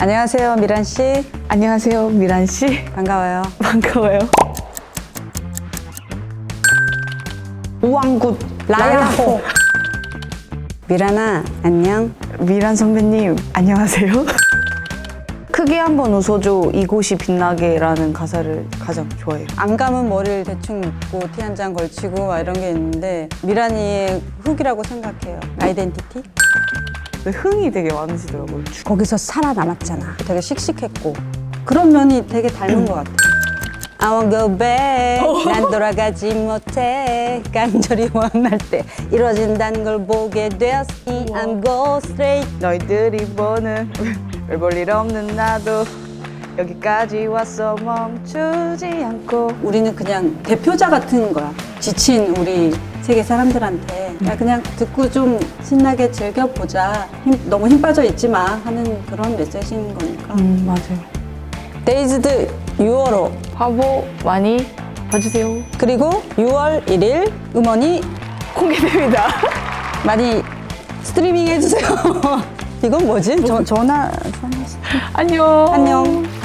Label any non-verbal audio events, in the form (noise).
안녕하세요, 미란 씨. 안녕하세요, 미란 씨. 반가워요. (laughs) 반가워요. 우왕굿 라야호. 미란아, 안녕. 미란 선배님, 안녕하세요. (laughs) 크게 한번 웃어줘 이곳이 빛나게라는 가사를 가장 좋아해요. 안 감은 머리를 대충 묶고 티한장 걸치고 막 이런 게 있는데 미란이의 훅이라고 생각해요. 아이덴티티? 근데 흥이 되게 많으시더라고요. 거기서 살아남았잖아. 되게 씩씩했고 그런 면이 되게 닮은 것 같아. I won't go back. 난 돌아가지 못해. 간절히 원할 때 이루어진다는 걸 보게 되었으니 I'm go straight. 너희들이 보는 별볼일 없는 나도 여기까지 왔어 멈추지 않고 우리는 그냥 대표자 같은 거야. 지친 우리 세계 사람들한테 그냥, 그냥 듣고 좀 신나게 즐겨보자. 힘- 너무 힘 빠져 있지 마 하는 그런 메시지인 거니까. 음 맞아요. 데이즈드 6월호 화보 많이 봐주세요. 그리고 6월 1일 음원이 공개됩니다. 많이 스트리밍 해주세요. (laughs) 이건 뭐지? 저, 전화, 전화. 안녕. 안녕.